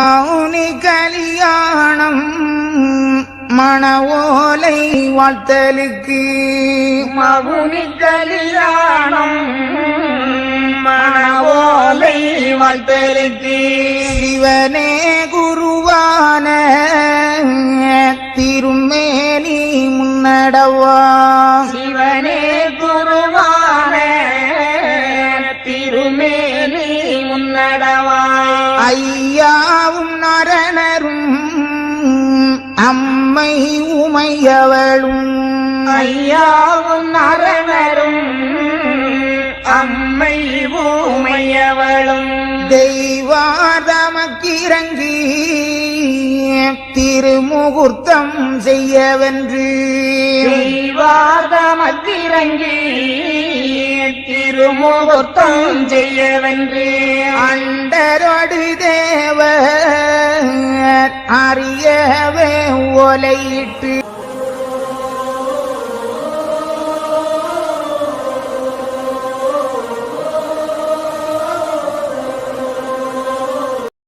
மௌனி கலியாணம் மணவோலை வாழ்த்தலுக்கு. மகுனி கலியாணம் மணவோலை வாழ்த்தலுக்கு. சிவனே குருவான திருமேனி முன்னடவா. சிவனே குருவான திருமேனி முன்னடவா. ஐயாவும் நரணரும் அம்மை உமையவளும். ஐயாவும் அரணரும் அம்மை ஊமையவளும் தெய்வாதமக்கிறங்கி திருமுகூர்த்தம் செய்யவென்று. தெய்வாதமத்திரங்கி திருமுகூர்த்தம் செய்யவென்று. அறியவே ஒலையிட்டு